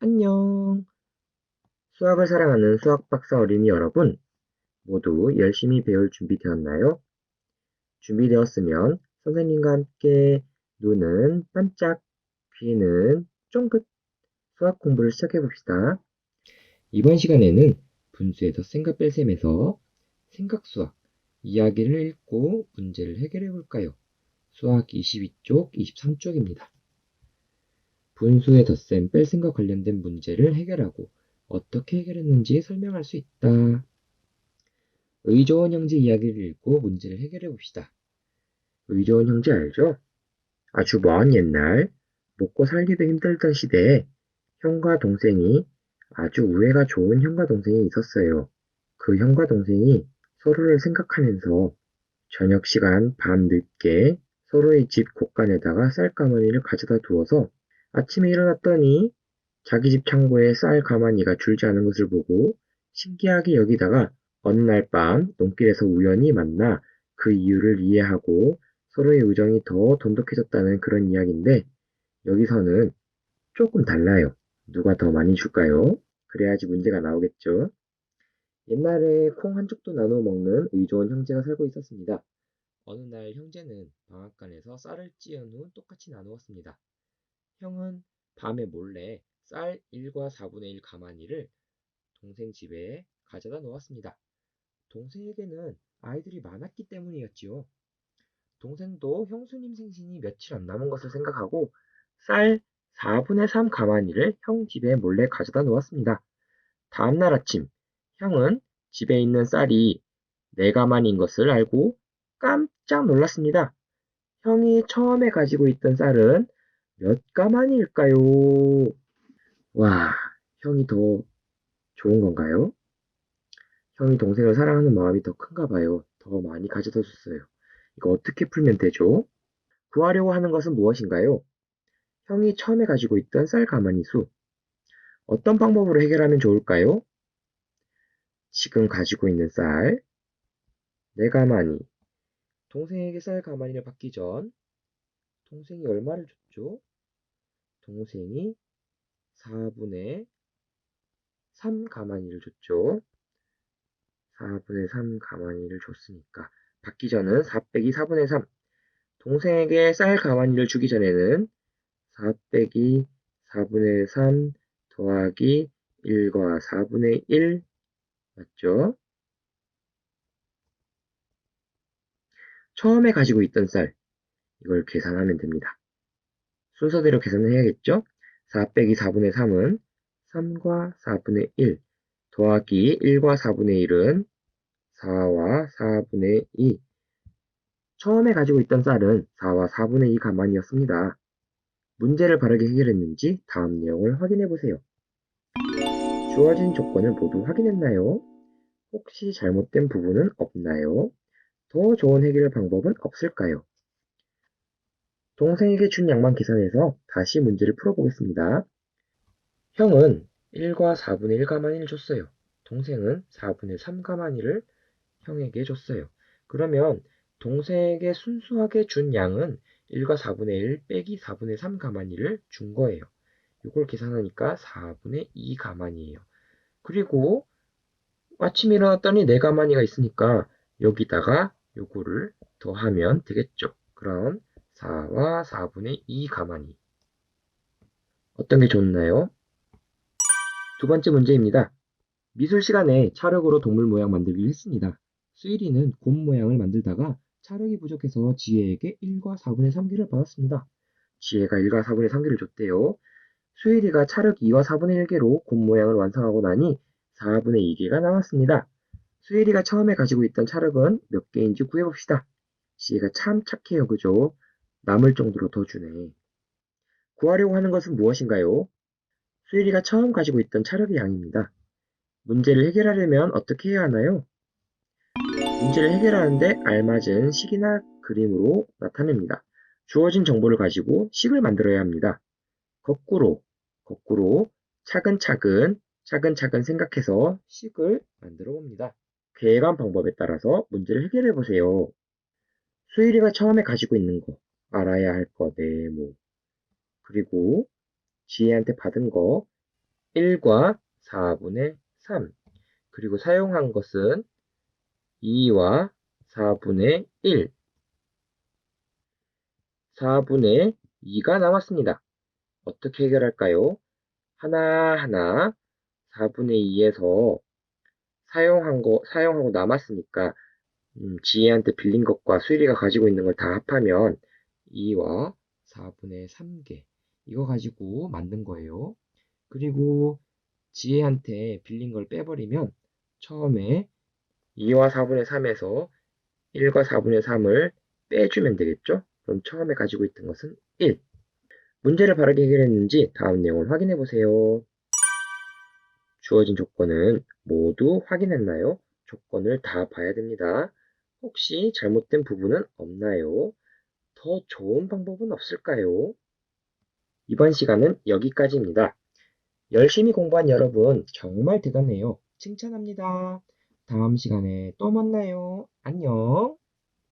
안녕. 수학을 사랑하는 수학 박사 어린이 여러분, 모두 열심히 배울 준비 되었나요? 준비되었으면 선생님과 함께 눈은 반짝, 귀는 쫑긋 수학 공부를 시작해 봅시다. 이번 시간에는 분수의 덧셈과 뺄셈에서 생각 수학 이야기를 읽고 문제를 해결해 볼까요? 수학 22쪽, 23쪽입니다. 분수의 덧셈, 뺄셈과 관련된 문제를 해결하고 어떻게 해결했는지 설명할 수 있다. 의좋은 형제 이야기를 읽고 문제를 해결해 봅시다. 의좋은 형제 알죠? 아주 먼 옛날 먹고 살기도 힘들던 시대에 형과 동생이 아주 우애가 좋은 형과 동생이 있었어요. 그 형과 동생이 서로를 생각하면서 저녁 시간 밤 늦게 서로의 집 곳간에다가 쌀가마니를 가져다 두어서 아침에 일어났더니 자기 집 창고에 쌀 가마니가 줄지 않은 것을 보고 신기하게 여기다가 어느 날 밤 농길에서 우연히 만나 그 이유를 이해하고 서로의 우정이 더 돈독해졌다는 그런 이야기인데 여기서는 조금 달라요. 누가 더 많이 줄까요? 그래야지 문제가 나오겠죠. 옛날에 콩 한 쪽도 나누어 먹는 의좋은 형제가 살고 있었습니다. 어느 날 형제는 방앗간에서 쌀을 찌은 후 똑같이 나누었습니다. 형은 밤에 몰래 쌀 1과 4분의 1 가마니를 동생 집에 가져다 놓았습니다. 동생에게는 아이들이 많았기 때문이었지요. 동생도 형수님 생신이 며칠 안 남은 것을 생각하고 쌀 4분의 3 가마니를 형 집에 몰래 가져다 놓았습니다. 다음날 아침, 형은 집에 있는 쌀이 네 가마니인 것을 알고 깜짝 놀랐습니다. 형이 처음에 가지고 있던 쌀은 몇 가마니일까요? 와, 형이 더 좋은 건가요? 형이 동생을 사랑하는 마음이 더 큰가 봐요. 더 많이 가져다 줬어요. 이거 어떻게 풀면 되죠? 구하려고 하는 것은 무엇인가요? 형이 처음에 가지고 있던 쌀 가마니 수. 어떤 방법으로 해결하면 좋을까요? 지금 가지고 있는 쌀, 네 가마니. 동생에게 쌀 가마니를 받기 전 동생이 얼마를 줬죠? 동생이 4분의 3 가마니를 줬죠. 4분의 3 가마니를 줬으니까 받기 전은 4 빼기 4분의 3 동생에게 쌀 가마니를 주기 전에는 4 빼기 4분의 3 더하기 1과 4분의 1 맞죠? 처음에 가지고 있던 쌀 이걸 계산하면 됩니다. 순서대로 계산을 해야겠죠? 4 빼기 4분의 3은 3과 4분의 1 더하기 1과 4분의 1은 4와 4분의 2 처음에 가지고 있던 쌀은 4와 4분의 2 가만이었습니다. 문제를 바르게 해결했는지 다음 내용을 확인해 보세요. 주어진 조건을 모두 확인했나요? 혹시 잘못된 부분은 없나요? 더 좋은 해결 방법은 없을까요? 동생에게 준 양만 계산해서 다시 문제를 풀어보겠습니다. 형은 1과 4분의 1 가마니를 줬어요. 동생은 4분의 3 가마니를 형에게 줬어요. 그러면 동생에게 순수하게 준 양은 1과 4분의 1 빼기 4분의 3 가마니를 준 거예요. 이걸 계산하니까 4분의 2 가마니예요. 그리고 아침에 일어났더니 4 가마니가 있으니까 여기다가 요거를 더하면 되겠죠. 그럼 4와 4분의 2 가마니. 어떤 게 좋나요? 두 번째 문제입니다. 미술 시간에 찰흙으로 동물 모양 만들기를 했습니다. 수일이는 곰 모양을 만들다가 찰흙이 부족해서 지혜에게 1과 4분의 3개를 받았습니다. 지혜가 1과 4분의 3개를 줬대요. 수일이가 찰흙 2와 4분의 1개로 곰 모양을 완성하고 나니 4분의 2개가 남았습니다. 수일이가 처음에 가지고 있던 찰흙은 몇 개인지 구해봅시다. 지혜가 참 착해요, 그죠? 남을 정도로 더 주네. 구하려고 하는 것은 무엇인가요? 수일이가 처음 가지고 있던 찰흙의 양입니다. 문제를 해결하려면 어떻게 해야 하나요? 문제를 해결하는데 알맞은 식이나 그림으로 나타냅니다. 주어진 정보를 가지고 식을 만들어야 합니다. 거꾸로, 거꾸로, 차근차근, 차근차근 생각해서 식을 만들어 봅니다. 계획한 방법에 따라서 문제를 해결해 보세요. 수일이가 처음에 가지고 있는 거, 알아야 할 거 네모. 그리고 지혜한테 받은 거 1과 4분의 3. 그리고 사용한 것은 2와 4분의 1. 4분의 2가 남았습니다. 어떻게 해결할까요? 하나하나 4분의 2에서 사용한 거, 사용하고 남았으니까, 음, 지혜한테 빌린 것과 수일이가 가지고 있는 걸 다 합하면 2와 4분의 3개. 이거 가지고 만든 거예요. 그리고 지혜한테 빌린 걸 빼버리면 처음에 2와 4분의 3에서 1과 4분의 3을 빼주면 되겠죠? 그럼 처음에 가지고 있던 것은 1. 문제를 바르게 해결했는지 다음 내용을 확인해 보세요. 주어진 조건은 모두 확인했나요? 조건을 다 봐야 됩니다. 혹시 잘못된 부분은 없나요? 더 좋은 방법은 없을까요? 이번 시간은 여기까지입니다. 열심히 공부한 여러분 정말 대단해요. 칭찬합니다. 다음 시간에 또 만나요. 안녕.